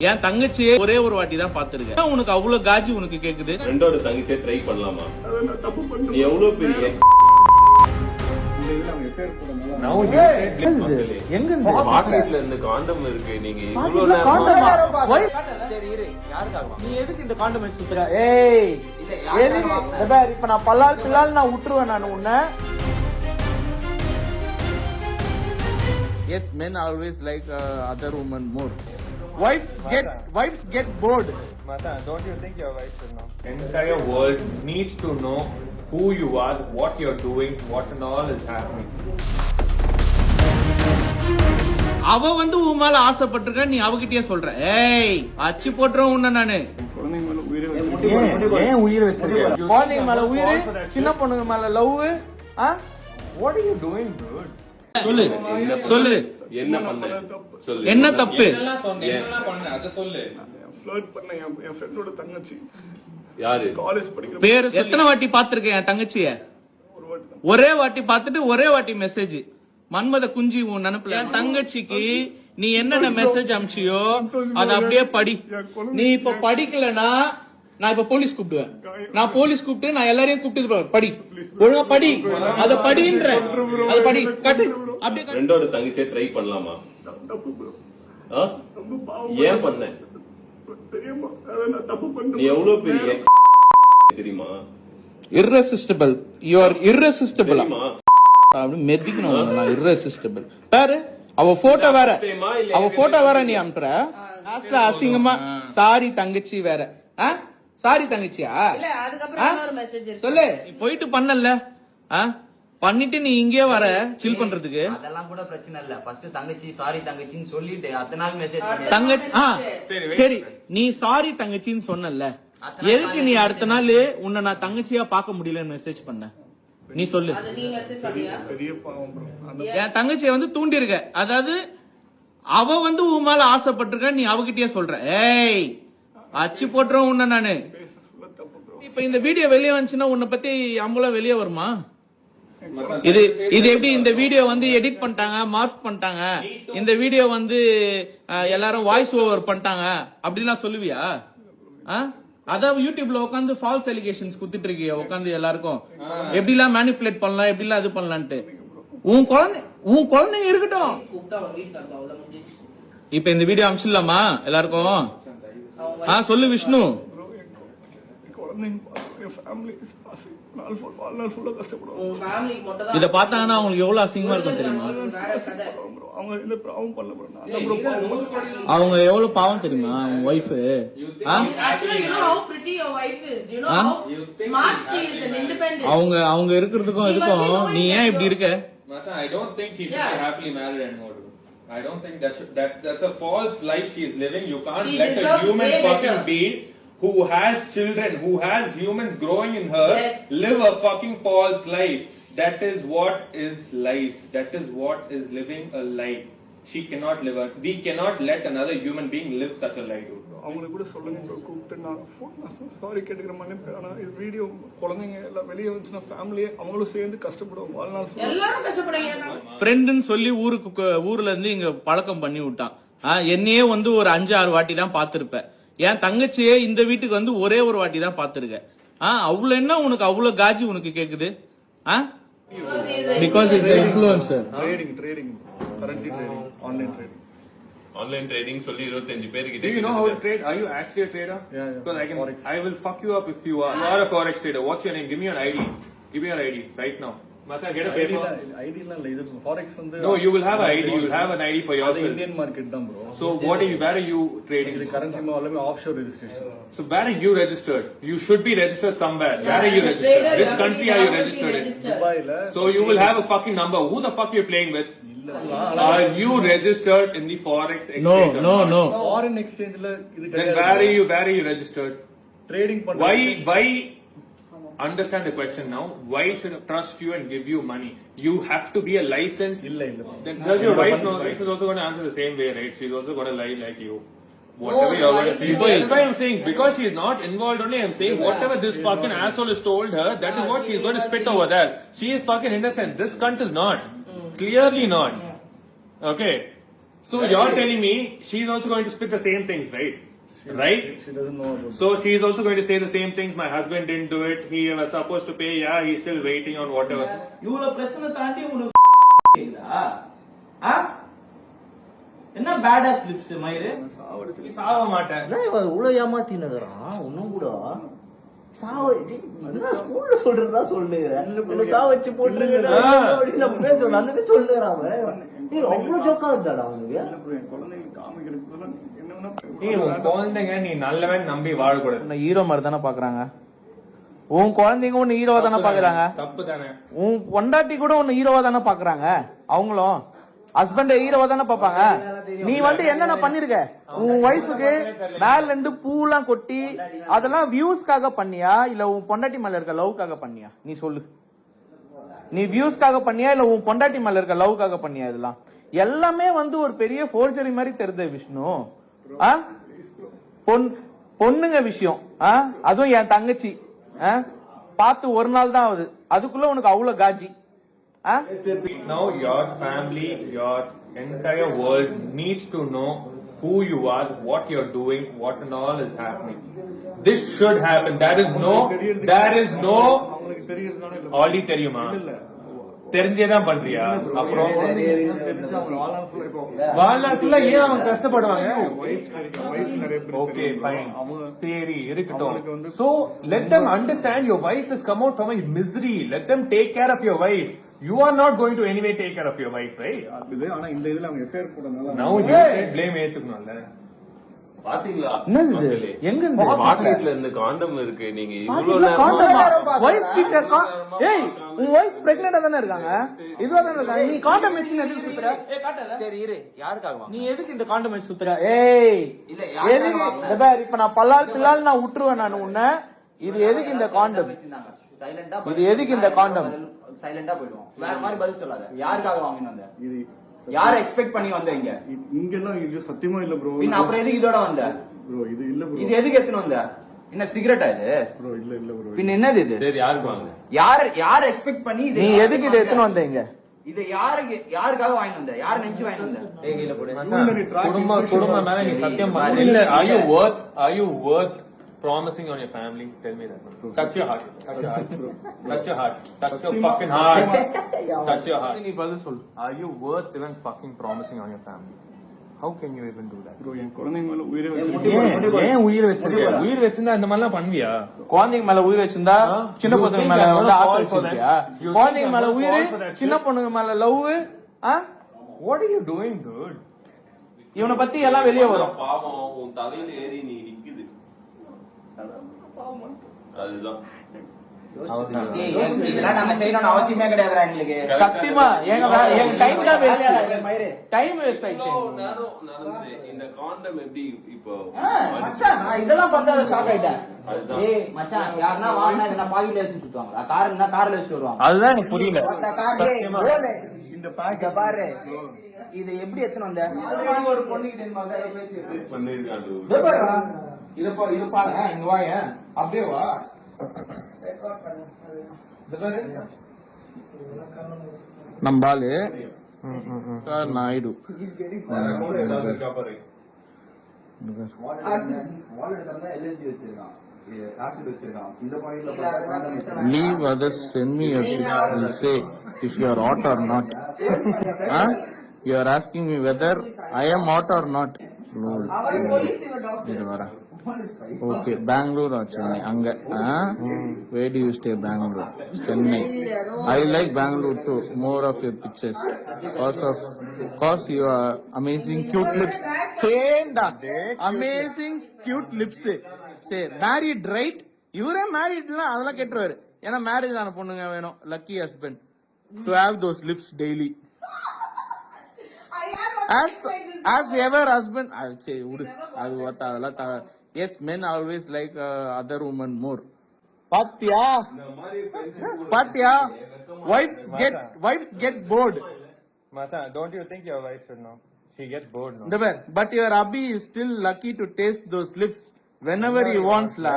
என் தங்கச்சியே ஒரே ஒரு வாட்டி தான் பாத்துருக்கேன் உனக்கு அவ்வளவு காஜி உனக்கு கேக்குது? ஃப்ரெண்டோட தங்கச்சியை ட்ரை பண்ணலாமா? நீ எவ்வளவு பெரிய இருந்து? காண்டம் இருக்கு நீங்க இவ்வளவு நேரமா சரி இரு. யாருக்காகவா? நீ எதுக்கு இந்த காண்டம் சுத்துற? ஏய்! இப்ப நான் பல்லால் பில்லால் நான் விட்டுருவேன் நான் உன்னை. Yes men always like uh, other women more. Wives get wives get bored Mata, don't you think your wife should know? Entire world needs to know who you are, what you're doing, what and all is happening. அவ வந்து உன் மேல ஆசைப்பட்டிருக்க நீ அவகிட்டயே சொல்ற ஏய் அச்சு போட்டுருவேன் உன்ன நானு குழந்தைங்க மேல உயிரை வச்சு ஏன் உயிர் வச்சிருக்க குழந்தைங்க மேல உயிர் சின்ன பொண்ணுங்க மேல love What are you doing, dude? சொல்லு சொல்லு என்ன பண்ண? சொல்லு. என்ன தப்பு? ஃபிளர்ட் பண்ண? என் என் ஃப்ரெண்டோட தங்கச்சி. யாரு? காலேஜ் படிக்கிற பேரு எத்தனை வாட்டி பாத்திருக்கேன் என் தங்கச்சிய? ஒரு வாட்டி தான். ஒரே வாட்டி பார்த்துட்டு ஒரே வாட்டி மெசேஜ் மன்மத குஞ்சி உன் நினைப்புல என் தங்கச்சிக்கு நீ என்னென்ன மெசேஜ் அனுப்பிச்சியோ அதை அப்படியே படி. நீ இப்ப படிக்கலனா நான் இப்ப போலீஸ் கூப்பிடுவேன். நான் போலீஸ் கூப்பிட்டு நான் எல்லாரையும் கூப்பிட்டு படி. ஒழுங்கா படி. அத படின்ற. அத படி. கட்டு. அப்படியே. ஃப்ரெண்டோட தங்கச்சியை ட்ரை பண்ணலாமா? ஏன் பண்ண? தெரியுமா அதை நான் தப்பு நீ பண்ணேன் எவ்வளவு பெரிய தெரியுமா? Are irresistible தெரியுமா? அப்படி மெதிக்கணும் நான் irresistible. பாரு அவ போட்டோ வேற. அவ போட்டோ வேற நீ அனுப்புற. அசிங்கமா சாரி தங்கச்சி வேற. சாரி தங்கச்சியா? சொல்லு. போயிட்டு பண்ணல. ஆ? பண்ணிட்டு நீ இங்கே வர சில் பண்றதுக்கு. அதெல்லாம் கூட பிரச்சனை இல்ல. ஃபர்ஸ்ட் தங்கச்சி சாரி தங்கச்சின்னு சொல்லிட்டு அத்தனை நாள் மெசேஜ் தங்கச்சி ஆ சரி நீ சாரி தங்கச்சின்னு சொன்னல எதுக்கு நீ அடுத்த நாள் உன்னை நான் தங்கச்சியா பார்க்க முடியலன்னு மெசேஜ் பண்ண? நீ சொல்லு. அது நீ மெசேஜ் பண்ணியா? பெரிய பாவம் bro. அந்த என் தங்கச்சியை வந்து தூண்டி இருக்க அதாவது அவ வந்து உன் மேல ஆசைப்பட்டிருக்க நீ அவகிட்டயே சொல்ற. ஏய் அச்சு போட்டுருவேன் உன்னை நானு. இப்ப இந்த வீடியோ வெளியே வந்துச்சுன்னா உன்னை பத்தி அம்பலம் வெளியே வருமா? இது இது எப்படி இந்த வீடியோ வந்து எடிட் பண்ணிட்டாங்க மார்க் பண்ணிட்டாங்க? இந்த வீடியோ வந்து எல்லாரும் வாய்ஸ் ஓவர் பண்ணிட்டாங்க அப்படிலாம் சொல்லுவியா? ஆ? அதான் யூடியூப்ல உட்காந்து ஃபால்ஸ் எலிகேஷன்ஸ் குத்துட்டு இருக்கிய உட்காந்து எல்லாருக்கும். எப்படிலாம் மேனிப்புலேட் பண்ணலாம் எப்படிலாம் இது பண்ணலான்ட்டு. உன் குழந்தை உன் குழந்தைங்க இருக்கட்டும். இப்ப இந்த வீடியோ அனுப்பிச்சிடலாமா எல்லாருக்கும்? ஆ சொல்லு விஷ்ணு. இத பார்த்தாங்கன்னா அவங்களுக்கு எவ்வளவு அசிங்கமா இருக்கும் தெரியுமா. அவங்க எவ்வளவு பாவம் தெரியுமா அவங்க ஒய்ஃப். அவங்க அவங்க இருக்கிறதுக்கும் இதுக்கும் நீ ஏன் இப்படி இருக்க? Mata, I don't think he should Yeah. be happily married anymore. I don't think that should, that that's a false life she is living. You can't She let a deserves human way fucking better. being who has children, who has humans growing in her, Yes. live a fucking false life. That is what is lies. That is what is living a lie. She cannot live a. We cannot let another human being live such a lie, dude. அவங்களுக்கு கூட சொல்லுங்க bro. கூப்பிட்டு நான் நான் sorry கேட்டுக்கிற மன்னிப்பு ஆனா இது video குழந்தைங்க எல்லாம் வெளியே வந்துச்சுன்னா ஃபேமிலியே அவங்களும் சேர்ந்து கஷ்டப்படுவாங்க வாழ்நாள். எல்லாரும் கஷ்டப்படுங்க ஏன்னா ஃப்ரெண்டுன்னு சொல்லி ஊருக்கு ஊர்ல இருந்து இங்க பழக்கம் பண்ணி விட்டான் ஆ, என்னையே வந்து ஒரு அஞ்சு ஆறு வாட்டி தான் பாத்திருப்ப என் தங்கச்சியே இந்த வீட்டுக்கு வந்து ஒரே ஒரு வாட்டி தான் பாத்திருக்க ஆ அவ்வளவு என்ன உனக்கு அவ்வளவு காஜி உனக்கு கேக்குது ஆ Because it's influencer trading trading currency trading online trading online trading சொல்லி இருபத்தஞ்சு பேர் Do you know how to trade? Are you actually a trader? Yeah, yeah. Because I can, Forex. I will fuck you up if you are. You are a forex trader. What's your name? Give me your ID. Give me your ID right now. Mata, get a paper. ஐடிலாம் இல்ல இது forex வந்து No, you will have an ID. You will have an ID for அது yourself. Indian market தான் bro So what are you? Where are you இது trading? Currency எல்லாமே offshore registration So where are you registered? You should be registered somewhere. Where are you as a registered? trader, Which you country have are to you be registered in? registered. துபாயில So you will have a fucking number. Who the fuck you playing with? Are you registered in the forex exchange? No or no not? No foreign எக்ஸ்சேஞ்ச்ல இது Then where are you? Where are you registered? Trading பண்றது Why? Why? understand the question now. Why should I trust you and give you money? You have to be a licensed. Then does your wife know? Wife is also going to answer the same way, right? She's also going to lie like you. Whatever you're going to say. That's why I'm saying because she's not involved. Only I'm saying whatever this fucking asshole has told her, that is what she's going to spit over there. She is fucking innocent. This cunt is not. Clearly not. Okay. So you're telling me she's also going to spit the same things, right? Right? She doesn't know about So she's also going to say the same things. My husband didn't do it. He was supposed to pay. Yeah, he's still waiting on whatever. இவ்வளவு பிரச்சனை தாண்டி உனக்கு கேக்குதா? ஆ? என்ன பேடா slips மயிறு? நீ சாவ மாட்டேன். இவன் இவ்வளவு ஒன்னும் கூட. சாவ ஸ்கூல்ல சொல்றதா சொல்லு. உன்னை சாவ வச்சு போட்டு பேசணும் அந்த மாதிரி சொல்லுறான் அவன்? ஏய், அவ்வளவு ஜோக்கா இருந்தாடா அவனுக்கு. குழந்தைங்க குழந்தைங்க நீ நல்லவன் நம்பி வாழக்கூடாது உன்னை ஹீரோ மாதிரி தானே பாக்குறாங்க. உன் குழந்தைங்க உன்னை ஹீரோவா தானே பாக்குறாங்க. தப்பு தானே உன் பொண்டாட்டி கூட உன்னை ஹீரோவா தானே பாக்குறாங்க. அவங்களும் ஹஸ்பண்ட ஹீரோவா தானே பாப்பாங்க நீ வந்து என்னென்ன பண்ணிருக்க? உன் ஒய்ஃபுக்கு மேல இருந்து பூலாம் கொட்டி அதெல்லாம் வியூஸ்க்காக பண்ணியா? இல்ல உன் பொண்டாட்டி மேல இருக்க லவ்க்காக பண்ணியா? நீ சொல்லு. நீ வியூஸ்க்காக பண்ணியா? இல்ல உன் பொண்டாட்டி மேல இருக்க லவ்க்காக பண்ணியா இதெல்லாம்? எல்லாமே வந்து ஒரு பெரிய ஃபோர்ஜரி மாதிரி தெரியுது விஷ்ணு. பொண்ணுங்க விஷயம்? அதுவும் என் தங்கச்சி? பார்த்து ஒரு நாள் தான் ஆகுது அதுக்குள்ள உனக்கு அவ்வளவு காஜி? Now your family, your entire world needs to know who you are, what you're doing, what and all is happening. This should happen. There is no, there is no, already தெரியுமா இல்ல தெரிஞ்சேதான் பண்றியா? அப்புறம்? தெரிஞ்சு வாழ்நாள் ஏன் அவங்க கஷ்டப்படுவாங்க? ஓகே. ஃபைன் சரி இருக்கட்டும். So let them understand wife has come out from a misery. Let them take care of your wife. You are not going to anyway take care of your wife right? இது ஆனா இந்த இதுல அவங்க FIR you take blame ஏத்துக்கணும்ல. பாத்தீங்களா? என்னது இது? மக்களே? எங்க இருந்து? பாக்கெட்ல இருந்து காண்டம் இருக்கு. நீங்க இவ்வளவு கிட்ட ஏய் தானே இருக்காங்க? இதுவா தானே இருக்காங்க நீ காண்டம் வச்சு எதுக்கு சுத்துற? ஏய் காட்டாத சரி இரு. யாருக்காக நீ எதுக்கு இந்த காண்டம் சுத்துற? ஏய் இல்ல, யாருக்காக எதுக்கு? வாங்குன? இந்த பாரு, இப்ப நான் பல்லால் பில்லால் நான் விட்டுருவேன் நான் உன்னை. இது எதுக்கு இந்த காண்டம் சைலண்டா இது எதுக்கு இந்த condom? சைலண்டா போயிடுவோம் வேற மாதிரி பதில் சொல்லாத. யாருக்காக வந்த? இது யார எக்ஸ்பெக்ட் பண்ணி வந்த இங்க இ- இங்கெல்லாம் இது சத்தியமா இல்ல ப்ரோ பின்ன அப்புறம் எதுக்கு இதோட வந்த? ப்ரோ இது இல்ல ப்ரோ இது எதுக்கு எடுத்துன்னு வந்த? என்ன சிகரெட்டா இது? ப்ரோ இல்ல இல்ல ப்ரோ பின்ன என்னது இது? சரி யாருக்கு வாங்க யார் யார் எக்ஸ்பெக்ட் பண்ணி இது நீ எதுக்கு இதை எடுத்துன்னு வந்த இங்க இது யாருக்கு யாருக்காக வாங்கிட்டு வந்த? யார் நினைச்சு வாங்கிட்டு வந்த? குடும்ப குடும்ப மேல நீ சத்தியம் இல்ல are you worth are you worth promising on your family tell me that touch your heart touch your heart touch your heart touch your fucking heart touch your heart நீ பதில் சொல்லு are you worth even fucking promising on your family how can you even do that bro என் குழந்தைங்க மேல உயிரை வச்சிருக்கேன் ஏன் உயிர் வச்சிருக்க உயிர் வச்சிருந்தா இந்த மாதிரிலாம் பண்ணுவியா குழந்தைங்க மேல உயிர் வச்சிருந்தா ஆ? சின்ன பசங்க மேல வந்து ஆசை? வச்சிருக்கியா குழந்தைங்க மேல உயிர் சின்ன? பொண்ணுங்க மேல love what are you doing dude இவனை பத்தி எல்லாம் வெளியே வரும் பாவம் உன் தலையில ஏறி நீ அதுதான். அவசியமே கிடையாதுடா எங்களுக்கு சத்தியமா எங்க வே- எங்க டைம் தான் வேலையாடா, வேஸ்ட். டைம் ஆயிடுச்சு. இவ்வளவு நேரம் நடந்தது இந்த காண்டம் எப்படி இப்போ ஆ, மச்சான், நான் இதெல்லாம் பார்த்தா ஷாக் ஆயிட்டேன். அதுதான். ஏய் மச்சான் யாருன்னா வாங்கினா இதெல்லாம் பாக்கெட்ல எடுத்து கார் இருந்தா கார்ல வச்சுட்டு வருவாங்க. அதுதான் எனக்கு புரியல. இந்த பேக் இங்க பாரு. இது எப்படி எடுத்துன்னு வந்த? ஒரு பொண்ணுகிட்ட இந்த மாதிரி தான் பேசியிருக்கு. பண்ணிருக்காண்டு இதோ பாருடா. இது பா இது பாருங்க இங்க வாங்க அப்படியே வா நம்பாலு சார் நாயுடு wallet திறந்தா LSD வச்சிருக்கான். இது acid வச்சிருக்கான். இந்த பாக்கெட்ல பார்த்தா leave others send me your picture will say if you are hot or not huh? you are asking me whether i am hot or not Lol. Okay Bangalore or Chennai. அங்க where do you stay Bangalore? Chennai. I like Bangalore to more of your pictures cause of cause you are amazing cute lips same டா amazing cute lips say married right இவரே மேரிட்லாம் அதெல்லாம் கேட்டுருவாரு. ஏன்னா marriage ஆன பொண்ணுங்க வேணும். Lucky husband to have those lips daily as ever husband அது சரி விடு. அது ஒத்த அதெல்லாம் yes men always like uh, other women more பாத்தியா பாத்தியா wives get wives get bored Mata, don't you think your wife should know? She gets bored now. Bar but your hubby is still lucky to taste those lips whenever he wants la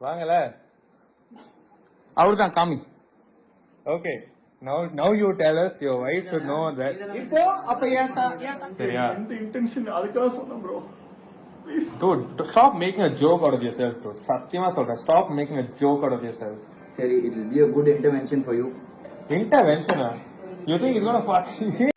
வாங்கல அவர்தான் காமி okay Now, now you tell us your wife should know that. இப்போ அப்ப ஏன் சரியா? இந்த intention அதுக்காக சொன்னேன் bro Dude, stop making a joke out of yourself, dude. சத்தியமா சொல்றேன். Stop making a joke out of yourself. சரி it will be a good intervention for you Intervention, ah? You think he's gonna fuck?